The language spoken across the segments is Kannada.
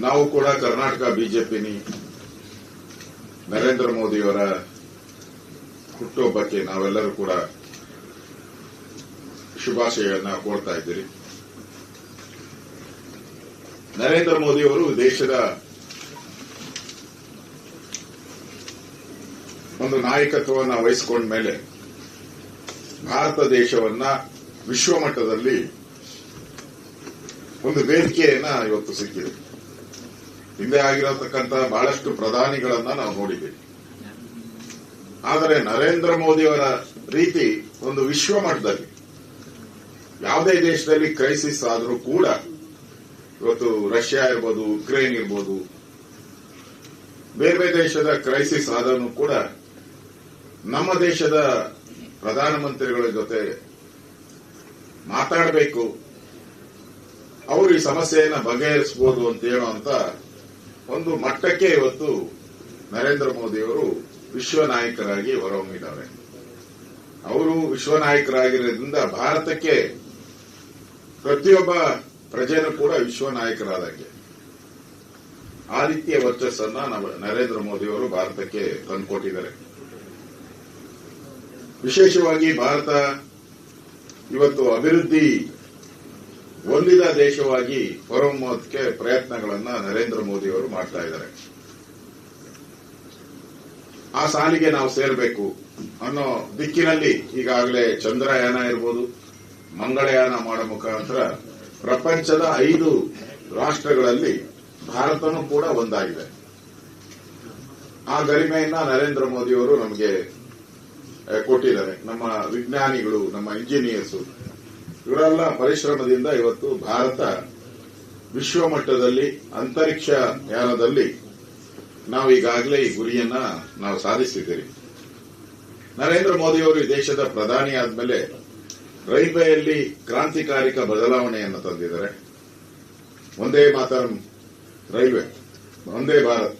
ನಾವು ಕೂಡ ಕರ್ನಾಟಕ ಬಿಜೆಪಿನಿ ನರೇಂದ್ರ ಮೋದಿಯವರ ಹುಟ್ಟುಹಬ್ಬಕ್ಕೆ ನಾವೆಲ್ಲರೂ ಕೂಡ ಶುಭಾಶಯನ್ನ ಕೋರ್ತಾ ಇದ್ದೀರಿ. ನರೇಂದ್ರ ಮೋದಿಯವರು ದೇಶದ ಒಂದು ನಾಯಕತ್ವವನ್ನು ವಹಿಸಿಕೊಂಡ ಮೇಲೆ ಭಾರತ ದೇಶವನ್ನ ವಿಶ್ವ ಮಟ್ಟದಲ್ಲಿ ಒಂದು ವೇದಿಕೆಯನ್ನ ಇವತ್ತು ಸಿಕ್ಕಿದೆ. ಹಿಂದೆ ಆಗಿರತಕ್ಕಂತ ಬಹಳಷ್ಟು ಪ್ರಧಾನಿಗಳನ್ನ ನಾವು ನೋಡಿದ್ದೇವೆ. ಆದರೆ ನರೇಂದ್ರ ಮೋದಿಯವರ ರೀತಿ ಒಂದು ವಿಶ್ವ ಮಟ್ಟದಲ್ಲಿ ಯಾವುದೇ ದೇಶದಲ್ಲಿ ಕ್ರೈಸಿಸ್ ಆದರೂ ಕೂಡ, ಇವತ್ತು ರಷ್ಯಾ ಇರ್ಬೋದು, ಉಕ್ರೇನ್ ಇರ್ಬೋದು, ಬೇರೆ ಬೇರೆ ದೇಶದ ಕ್ರೈಸಿಸ್ ಆದರೂ ಕೂಡ ನಮ್ಮ ದೇಶದ ಪ್ರಧಾನಮಂತ್ರಿಗಳ ಜೊತೆ ಮಾತಾಡಬೇಕು, ಅವರು ಈ ಸಮಸ್ಯೆಯನ್ನು ಬಗೆಹರಿಸಬಹುದು ಅಂತ ಹೇಳುವಂತ ಒಂದು ಮಟ್ಟಕ್ಕೆ ಇವತ್ತು ನರೇಂದ್ರ ಮೋದಿಯವರು ವಿಶ್ವ ನಾಯಕರಾಗಿ ಹೊರಹೊಮ್ಮಿದ್ದಾರೆ. ಅವರು ವಿಶ್ವ ನಾಯಕರಾಗಿರೋದ್ರಿಂದ ಭಾರತಕ್ಕೆ ಪ್ರತಿಯೊಬ್ಬ ಪ್ರಜೆನೂ ಕೂಡ ವಿಶ್ವ ನಾಯಕರಾದಂಗೆ. ಆ ರೀತಿಯ ವರ್ಚಸ್ಸನ್ನ ನರೇಂದ್ರ ಮೋದಿಯವರು ಭಾರತಕ್ಕೆ ತಂದುಕೊಟ್ಟಿದ್ದಾರೆ. ವಿಶೇಷವಾಗಿ ಭಾರತ ಇವತ್ತು ಅಭಿವೃದ್ಧಿ ಹೊಂದಿದ ದೇಶವಾಗಿ ಹೊರಹೊಮ್ಮೋದಕ್ಕೆ ಪ್ರಯತ್ನಗಳನ್ನ ನರೇಂದ್ರ ಮೋದಿಯವರು ಮಾಡ್ತಾ ಇದ್ದಾರೆ. ಆ ಸಾಲಿಗೆ ನಾವು ಸೇರಬೇಕು ಅನ್ನೋ ದಿಕ್ಕಿನಲ್ಲಿ ಈಗಾಗಲೇ ಚಂದ್ರಯಾನ ಇರ್ಬೋದು, ಮಂಗಳಯಾನ ಮಾಡೋ ಮುಖಾಂತರ ಪ್ರಪಂಚದ ಐದು ರಾಷ್ಟ್ರಗಳಲ್ಲಿ ಭಾರತನೂ ಕೂಡ ಒಂದಾಗಿದೆ. ಆ ಗರಿಮೆಯನ್ನ ನರೇಂದ್ರ ಮೋದಿಯವರು ನಮಗೆ ಕೊಟ್ಟಿದ್ದಾರೆ. ನಮ್ಮ ವಿಜ್ಞಾನಿಗಳು, ನಮ್ಮ ಇಂಜಿನಿಯರ್ಸ್ ಇವರೆಲ್ಲ ಪರಿಶ್ರಮದಿಂದ ಇವತ್ತು ಭಾರತ ವಿಶ್ವಮಟ್ಟದಲ್ಲಿ ಅಂತರಿಕ್ಷ ಯಾನದಲ್ಲಿ ನಾವು ಈಗಾಗಲೇ ಈ ಗುರಿಯನ್ನ ನಾವು ಸಾಧಿಸಿದ್ದೀರಿ. ನರೇಂದ್ರ ಮೋದಿಯವರು ಈ ದೇಶದ ಪ್ರಧಾನಿ ಆದ್ಮೇಲೆ ರೈಲ್ವೆಯಲ್ಲಿ ಕ್ರಾಂತಿಕಾರಿಕ ಬದಲಾವಣೆಯನ್ನು ತಂದಿದ್ದಾರೆ. ಒಂದೇ ಮಾತರಂ, ರೈಲ್ವೆ, ಒಂದೇ ಭಾರತ್.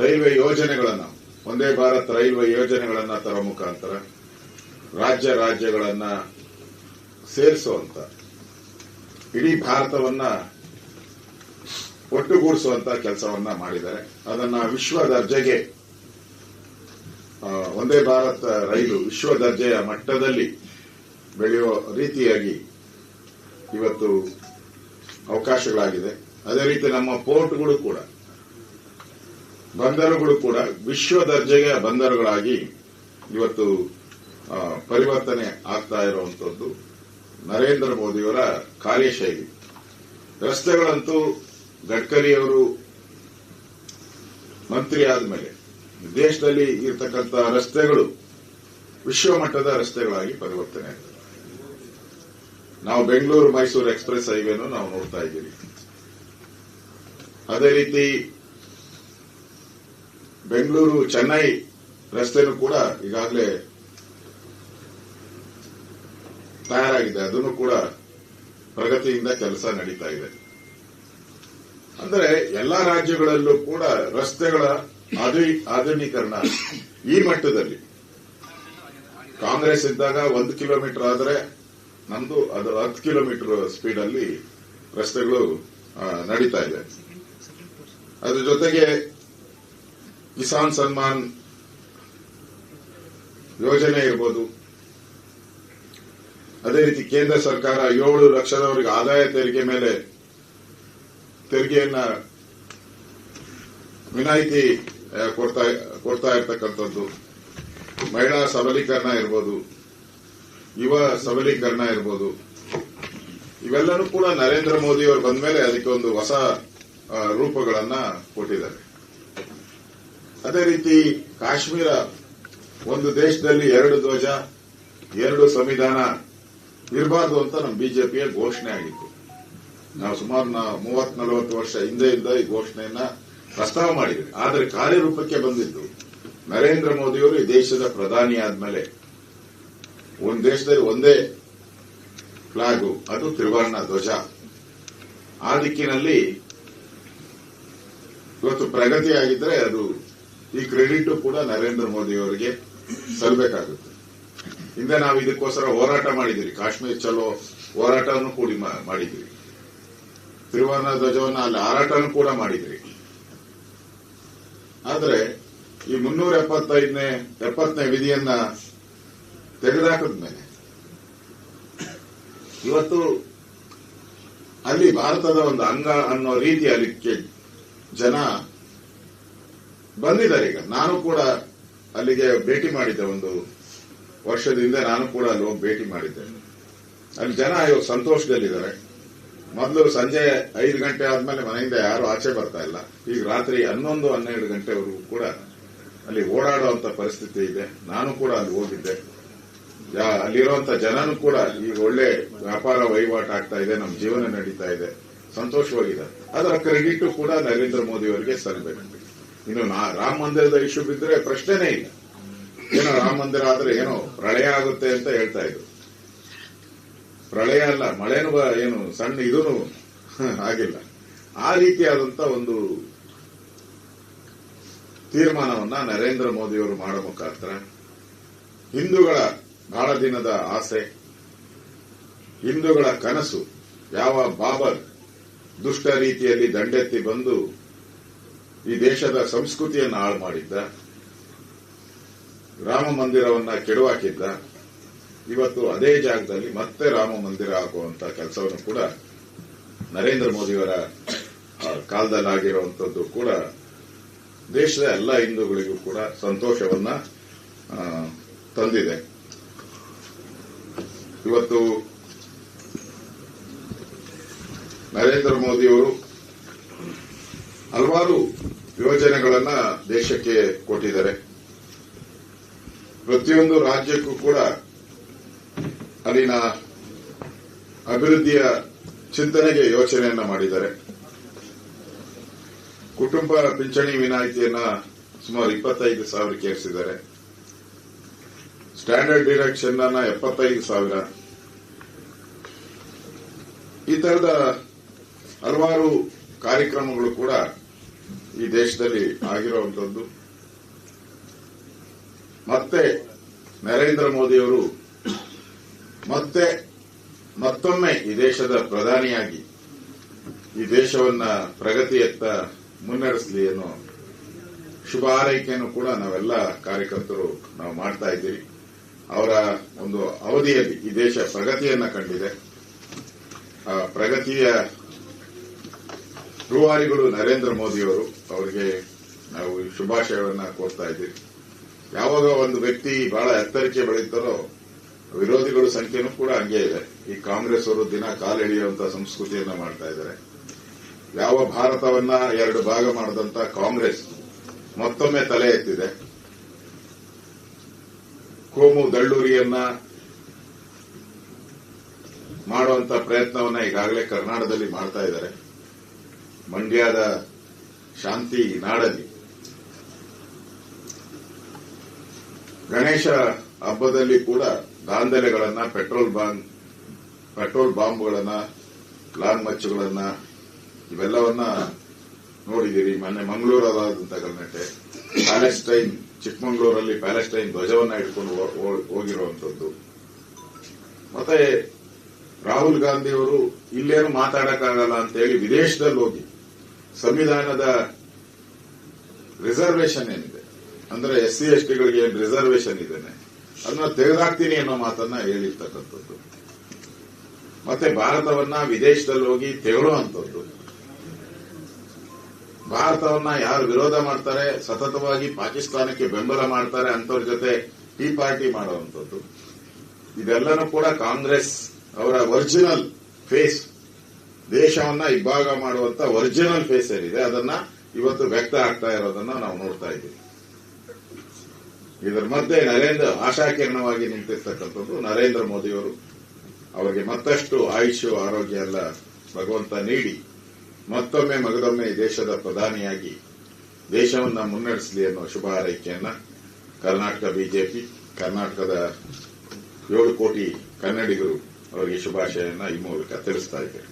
ರೈಲ್ವೆ ಯೋಜನೆಗಳನ್ನು, ಒಂದೇ ಭಾರತ್ ರೈಲ್ವೆ ಯೋಜನೆಗಳನ್ನು ತರೋ ಮುಖಾಂತರ ರಾಜ್ಯ ರಾಜ್ಯಗಳನ್ನ ಸೇರಿಸುವಂತ, ಇಡೀ ಭಾರತವನ್ನ ಒಟ್ಟುಗೂಡಿಸುವಂತ ಕೆಲಸವನ್ನ ಮಾಡಿದ್ದಾರೆ. ಅದನ್ನ ವಿಶ್ವ ದರ್ಜೆಗೆ ಒಂದೇ ಭಾರತ ರೈಲು ವಿಶ್ವ ದರ್ಜೆಯ ಮಟ್ಟದಲ್ಲಿ ಬೆಳೆಯುವ ರೀತಿಯಾಗಿ ಇವತ್ತು ಅವಕಾಶಗಳಾಗಿದೆ. ಅದೇ ರೀತಿ ನಮ್ಮ ಪೋರ್ಟ್ಗಳು ಕೂಡ, ಬಂದರುಗಳು ಕೂಡ ವಿಶ್ವ ದರ್ಜೆಯ ಬಂದರುಗಳಾಗಿ ಇವತ್ತು ಪರಿವರ್ತನೆ ಆಗ್ತಾ ಇರುವಂತದ್ದು. ನರೇಂದ್ರ ಮೋದಿಯವರ ಕಾರ್ಯಶೈಲಿ. ರಸ್ತೆಗಳಂತೂ ಗಡ್ಕರಿಯವರು ಮಂತ್ರಿ ಆದಮೇಲೆ. ದೇಶದಲ್ಲಿ ಇರತಕ್ಕಂತ ರಸ್ತೆಗಳು ವಿಶ್ವ ಮಟ್ಟದ ರಸ್ತೆಗಳಾಗಿ ಪರಿವರ್ತನೆ ನಾವು ಬೆಂಗಳೂರು ಮೈಸೂರು ಎಕ್ಸ್ಪ್ರೆಸ್ ಹೈವೇನು ನಾವು ನೋಡ್ತಾ ಇದ್ದೀವಿ. ಅದೇ ರೀತಿ ಬೆಂಗಳೂರು, ಚೆನ್ನೈ ರಸ್ತೆನೂ ಕೂಡ ಈಗಾಗಲೇ ತಯಾರಾಗಿದೆ. ಅದನ್ನು ಕೂಡ ಪ್ರಗತಿಯಿಂದ ಕೆಲಸ ನಡೀತಾ ಇದೆ. ಅಂದರೆ ಎಲ್ಲಾ ರಾಜ್ಯಗಳಲ್ಲೂ ಕೂಡ ರಸ್ತೆಗಳ ಆಧು- ಆಧುನೀಕರಣ ಈ ಮಟ್ಟದಲ್ಲಿ. ಕಾಂಗ್ರೆಸ್ ಇದ್ದಾಗ ಒಂದು ಕಿಲೋಮೀಟರ್ ಆದರೆ ನಮ್ದು ಅದು ಹತ್ತು ಕಿಲೋಮೀಟರ್ ಸ್ಪೀಡ್ ಅಲ್ಲಿ ರಸ್ತೆಗಳು ನಡೀತಾ ಇದೆ. ಅದ್ರ ಜೊತೆಗೆ ಕಿಸಾನ್ ಸನ್ಮಾನ್ ಯೋಜನೆ ಇರ್ಬೋದು. ಅದೇ ರೀತಿ ಕೇಂದ್ರ ಸರ್ಕಾರ ಏಳು ಲಕ್ಷದವರೆಗೆ ಆದಾಯ ತೆರಿಗೆ ಮೇಲೆ ತೆರಿಗೆಯನ್ನ ವಿನಾಯಿತಿ ಕೊಡ್ತಾ ಕೊಡ್ತಾ ಇರ್ತಕ್ಕಂಥದ್ದು. ಮಹಿಳಾ ಸಬಲೀಕರಣ ಇರ್ಬೋದು, ಯುವ ಸಬಲೀಕರಣ ಇರ್ಬೋದು. ಇವೆಲ್ಲರೂ ಕೂಡ ನರೇಂದ್ರ ಮೋದಿ ಅವರು ಬಂದ ಮೇಲೆ ಅದಕ್ಕೆ ಒಂದು ಹೊಸ ರೂಪಗಳನ್ನ ಕೊಟ್ಟಿದ್ದಾರೆ. ಅದೇ ರೀತಿ ಕಾಶ್ಮೀರ, ಒಂದು ದೇಶದಲ್ಲಿ ಎರಡು ಧ್ವಜ, ಎರಡು ಸಂವಿಧಾನ ಇರಬಾರ್ದು ಅಂತ ನಮ್ಮ ಬಿಜೆಪಿಯ ಘೋಷಣೆ ಆಗಿತ್ತು. ನಾವು ಸುಮಾರು ಮೂವತ್ ನಲವತ್ತು ವರ್ಷ ಹಿಂದೆಯಿಂದ ಈ ಘೋಷಣೆಯನ್ನ ಪ್ರಸ್ತಾವ ಮಾಡಿದ್ವಿ. ಆದರೆ ಕಾರ್ಯರೂಪಕ್ಕೆ ಬಂದಿದ್ದು ನರೇಂದ್ರ ಮೋದಿಯವರು ಈ ದೇಶದ ಪ್ರಧಾನಿ ಆದ್ಮೇಲೆ. ಒಂದು ದೇಶದಲ್ಲಿ ಒಂದೇ ಫ್ಲಾಗು, ಅದು ತ್ರಿವರ್ಣ ಧ್ವಜ. ಆ ದಿಕ್ಕಿನಲ್ಲಿ ಇವತ್ತು ಪ್ರಗತಿ ಆಗಿದ್ರೆ ಅದು ಈ ಕ್ರೆಡಿಟ್ ಕೂಡ ನರೇಂದ್ರ ಮೋದಿ ಅವರಿಗೆ ಸಲ್ಲಬೇಕಾಗುತ್ತೆ ಹಿಂದೆ ನಾವು ಇದಕ್ಕೋಸ್ಕರ ಹೋರಾಟ ಮಾಡಿದಿರಿ ಕಾಶ್ಮೀರ್ ಚಲೋ ಹೋರಾಟವನ್ನು ಕೂಡಿ ಮಾಡಿದಿರಿ ತ್ರಿವರ್ಣ ಧ್ವಜವನ್ನು ಅಲ್ಲಿ ಹಾರಾಟವನ್ನು ಕೂಡ ಮಾಡಿದ್ರಿ. ಆದ್ರೆ ಈ ಮುನ್ನೂರ ಎಪ್ಪತ್ತೈದನೇ, ಎಪ್ಪತ್ತನೇ ವಿಧಿಯನ್ನ ತೆಗೆದುಹಾಕಿದ್ಮೇಲೆ ಇವತ್ತು ಅಲ್ಲಿ ಭಾರತದ ಒಂದು ಅಂಗ ಅನ್ನೋ ರೀತಿ ಅಲ್ಲಿಗೆ ಜನ ಬಂದಿದ್ದಾರೆ. ಈಗ ನಾನು ಕೂಡ ಅಲ್ಲಿಗೆ ಭೇಟಿ ಮಾಡಿದ್ದೆ ಒಂದು ವರ್ಷದ ಹಿಂದೆ ನಾನು ಕೂಡ ಅಲ್ಲಿ ಹೋಗಿ ಭೇಟಿ ಮಾಡಿದ್ದೆ. ಅಲ್ಲಿ ಜನ ಇವಾಗ ಸಂತೋಷದಲ್ಲಿದ್ದಾರೆ. ಮೊದಲು ಸಂಜೆ ಐದು ಗಂಟೆ ಆದ್ಮೇಲೆ ಮನೆಯಿಂದ ಯಾರು ಆಚೆ ಬರ್ತಾ ಇಲ್ಲ. ಈಗ ರಾತ್ರಿ ಹನ್ನೊಂದು, ಹನ್ನೆರಡು ಗಂಟೆವರೆಗೂ ಕೂಡ ಅಲ್ಲಿ ಓಡಾಡುವಂತ ಪರಿಸ್ಥಿತಿ ಇದೆ. ನಾನು ಕೂಡ ಅಲ್ಲಿ ಹೋಗಿದ್ದೆ. ಅಲ್ಲಿರುವಂತ ಜನನು ಕೂಡ ಈಗ ಒಳ್ಳೆ ವ್ಯಾಪಾರ ವಹಿವಾಟು ಆಗ್ತಾ ಇದೆ. ನಮ್ಮ ಜೀವನ ನಡೀತಾ ಇದೆ. ಸಂತೋಷವಾಗಿದೆ ಅದರ ಕ್ರೆಡಿಟ್ ಕೂಡ ನರೇಂದ್ರ ಮೋದಿ ಅವರಿಗೆ ಸಲ್ಲಬೇಕು ಇನ್ನು ರಾಮ ಮಂದಿರದ ಇಶ್ಯೂ ಬಿದ್ದರೆ ಪ್ರಶ್ನೆನೇ ಇಲ್ಲ. ಏನೋ ರಾಮ ಮಂದಿರ ಆದ್ರೆ ಏನೋ ಪ್ರಳಯ ಆಗುತ್ತೆ ಅಂತ ಹೇಳ್ತಾ ಇದ್ರು. ಪ್ರಳಯ ಅಲ್ಲ, ಮಳೆನು ಏನು ಸಣ್ಣ ಇದೂ ಆಗಿಲ್ಲ. ಆ ರೀತಿಯಾದಂತ ಒಂದು ತೀರ್ಮಾನವನ್ನ ನರೇಂದ್ರ ಮೋದಿಯವರು ಮಾಡೋ ಮುಖಾಂತರ ಹಿಂದೂಗಳ ಬಹಳ ದಿನದ ಆಸೆ, ಹಿಂದೂಗಳ ಕನಸು, ಯಾವ ಬಾಬರ್ ದುಷ್ಟ ರೀತಿಯಲ್ಲಿ ದಂಡೆತ್ತಿ ಬಂದು ಈ ದೇಶದ ಸಂಸ್ಕೃತಿಯನ್ನು ಹಾಳು ಮಾಡಿದ್ದ. ರಾಮ ಮಂದಿರವನ್ನ ಕೆಡವಾಕಿದ್ದ, ಇವತ್ತು ಅದೇ ಜಾಗದಲ್ಲಿ ಮತ್ತೆ ರಾಮ ಮಂದಿರ ಹಾಕುವಂತ ಕೆಲಸವನ್ನು ಕೂಡ ನರೇಂದ್ರ ಮೋದಿಯವರ ಕಾಲದಲ್ಲಿ ಕಾಲದಲ್ಲಾಗಿರುವಂತದ್ದು ಕೂಡ ದೇಶದ ಎಲ್ಲ ಹಿಂದೂಗಳಿಗೂ ಕೂಡ ಸಂತೋಷವನ್ನ ತಂದಿದೆ. ಇವತ್ತು ನರೇಂದ್ರ ಮೋದಿಯವರು ಹಲವಾರು ಯೋಜನೆಗಳನ್ನ ದೇಶಕ್ಕೆ ಕೊಟ್ಟಿದ್ದಾರೆ. ಪ್ರತಿಯೊಂದು ರಾಜ್ಯಕ್ಕೂ ಕೂಡ ಅಲ್ಲಿನ ಅಭಿವೃದ್ಧಿಯ ಚಿಂತನೆಗೆ ಯೋಚನೆಯನ್ನ ಮಾಡಿದ್ದಾರೆ. ಕುಟುಂಬ ಪಿಂಚಣಿ ವಿನಾಯಿತಿಯನ್ನ ಸುಮಾರು ಇಪ್ಪತ್ತೈದು ಸಾವಿರ ಕೇರಿಸಿದ್ದಾರೆ. ಸ್ಟ್ಯಾಂಡರ್ಡ್ ಡಿಡಕ್ಷನ್ ಅನ್ನ ಎಪ್ಪತ್ತೈದು ಸಾವಿರ. ಈ ತರದ ಹಲವಾರು ಕಾರ್ಯಕ್ರಮಗಳು ಕೂಡ ಈ ದೇಶದಲ್ಲಿ ಆಗಿರುವಂತದ್ದು. ಮತ್ತೆ ನರೇಂದ್ರ ಮೋದಿಯವರು ಮತ್ತೆ ಮತ್ತೊಮ್ಮೆ ಈ ದೇಶದ ಪ್ರಧಾನಿಯಾಗಿ ಈ ದೇಶವನ್ನ ಪ್ರಗತಿಯತ್ತ ಮುನ್ನಡೆಸಲಿ ಅನ್ನೋ ಶುಭ ಆರೈಕೆಯನ್ನು ಕೂಡ ನಾವೆಲ್ಲ ಕಾರ್ಯಕರ್ತರು ನಾವು ಮಾಡ್ತಾ ಇದ್ದೀವಿ. ಅವರ ಒಂದು ಅವಧಿಯಲ್ಲಿ ಈ ದೇಶ ಪ್ರಗತಿಯನ್ನ ಕಂಡಿದೆ. ಆ ಪ್ರಗತಿಯ ರೂವಾರಿಗಳು ನರೇಂದ್ರ ಮೋದಿಯವರು. ಅವರಿಗೆ ನಾವು ಶುಭಾಶಯವನ್ನ ಕೋರ್ತಾ ಇದ್ದೀವಿ. ಯಾವಾಗ ಒಂದು ವ್ಯಕ್ತಿ ಬಹಳ ಎತ್ತರಕ್ಕೆ ಬೆಳೆಯುತ್ತಾರೋ, ವಿರೋಧಿಗಳ ಸಂಖ್ಯೆನೂ ಕೂಡ ಹಂಗೆ ಇದೆ. ಈ ಕಾಂಗ್ರೆಸ್ ಅವರು ದಿನ ಕಾಲೆಳೆಯುವಂತಹ ಸಂಸ್ಕೃತಿಯನ್ನ ಮಾಡ್ತಾ ಇದ್ದಾರೆ. ಯಾವ ಭಾರತವನ್ನ ಎರಡು ಭಾಗ ಮಾಡಿದಂತ ಕಾಂಗ್ರೆಸ್ ಮತ್ತೊಮ್ಮೆ ತಲೆ ಎತ್ತಿದೆ. ಕೋಮು ದಳ್ಳೂರಿಯನ್ನ ಮಾಡುವಂತ ಪ್ರಯತ್ನವನ್ನ ಈಗಾಗಲೇ ಕರ್ನಾಟಕದಲ್ಲಿ ಮಾಡ್ತಾ ಇದ್ದಾರೆ. ಮಂಡ್ಯದ ಶಾಂತಿ ನಾಡಲ್ಲಿ ಗಣೇಶ ಹಬ್ಬದಲ್ಲಿ ಕೂಡ ದಾಂಧಲೆಗಳನ್ನ, ಪೆಟ್ರೋಲ್ ಬಾಂಬ್, ಪೆಟ್ರೋಲ್ ಬಾಂಬ್ಗಳನ್ನ ಲಾಂಗ್ ಮಚ್ಚುಗಳನ್ನ, ಇವೆಲ್ಲವನ್ನ ನೋಡಿದಿರಿ ಮೊನ್ನೆ ಮಂಗಳೂರದಾದಂತ ಗಣಟೆ ಪ್ಯಾಲೆಸ್ಟೈನ್, ಚಿಕ್ಕಮಗಳೂರಲ್ಲಿ ಪ್ಯಾಲೆಸ್ಟೈನ್ ಧ್ವಜವನ್ನ ಇಟ್ಕೊಂಡು ಹೋಗಿರುವಂತದ್ದು ಮತ್ತೆ ರಾಹುಲ್ ಗಾಂಧಿ ಅವರು ಇಲ್ಲೇನು ಮಾತಾಡಕ್ಕಾಗಲ್ಲ ಅಂತ ಹೇಳಿ ವಿದೇಶದಲ್ಲಿ ಹೋಗಿ ಸಂವಿಧಾನದ ರಿಸರ್ವೇಶನ್ ಏನಿದೆ? ಅಂದ್ರೆ ಎಸ್ ಸಿ ಎಸ್ ಟಿಗಳಿಗೆ ಏನ್ ರಿಸರ್ವೇಶನ್ ಇದೇನೆ ಅದನ್ನ ತೆಗೆದಾಕ್ತೀನಿ ಅನ್ನೋ ಮಾತನ್ನ ಹೇಳಿರ್ತಕ್ಕಂಥದ್ದು. ಮತ್ತೆ ಭಾರತವನ್ನ ವಿದೇಶದಲ್ಲಿ ಹೋಗಿ ತೆಗೊಳ್ಳುವಂಥದ್ದು ಭಾರತವನ್ನ ಯಾರು ವಿರೋಧ ಮಾಡ್ತಾರೆ, ಸತತವಾಗಿ ಪಾಕಿಸ್ತಾನಕ್ಕೆ ಬೆಂಬಲ ಮಾಡ್ತಾರೆ ಅಂತವ್ರ ಜೊತೆ ಟೀ ಪಾರ್ಟಿ ಮಾಡುವಂಥದ್ದು ಇದೆಲ್ಲನೂ ಕೂಡ ಕಾಂಗ್ರೆಸ್ ಅವರ ಒರಿಜಿನಲ್ ಫೇಸ್ ದೇಶವನ್ನ ಇಬ್ಬಾಗ ಮಾಡುವಂತ ಒರಿಜಿನಲ್ ಫೇಸ್ ಏನಿದೆ, ಅದನ್ನ ಇವತ್ತು ವ್ಯಕ್ತ ಆಗ್ತಾ ಇರೋದನ್ನ ನಾವು ನೋಡ್ತಾ ಇದ್ದೀವಿ. ಇದರ ಮಧ್ಯೆ ನರೇಂದ್ರ ಆಶಾಕಿರಣವಾಗಿ ನಿಂತಿರ್ತಕ್ಕಂಥದ್ದು ನರೇಂದ್ರ ಮೋದಿಯವರು ಅವರಿಗೆ ಮತ್ತಷ್ಟು ಆಯುಷ್ಯ, ಆರೋಗ್ಯ ಎಲ್ಲ ಭಗವಂತ ನೀಡಿ, ಮತ್ತೊಮ್ಮೆ ಮಗದೊಮ್ಮೆ ದೇಶದ ಪ್ರಧಾನಿಯಾಗಿ ದೇಶವನ್ನ ಮುನ್ನಡೆಸಲಿ ಅನ್ನೋ ಶುಭ ಹಾರೈಕೆಯನ್ನ ಕರ್ನಾಟಕ ಬಿಜೆಪಿ, ಕರ್ನಾಟಕದ ಏಳು ಕೋಟಿ ಕನ್ನಡಿಗರು ಅವರಿಗೆ ಶುಭಾಶಯನ್ನ ಈ ಮೂಲಕ ತಿಳಿಸ್ತಾ ಹೇಳಿ.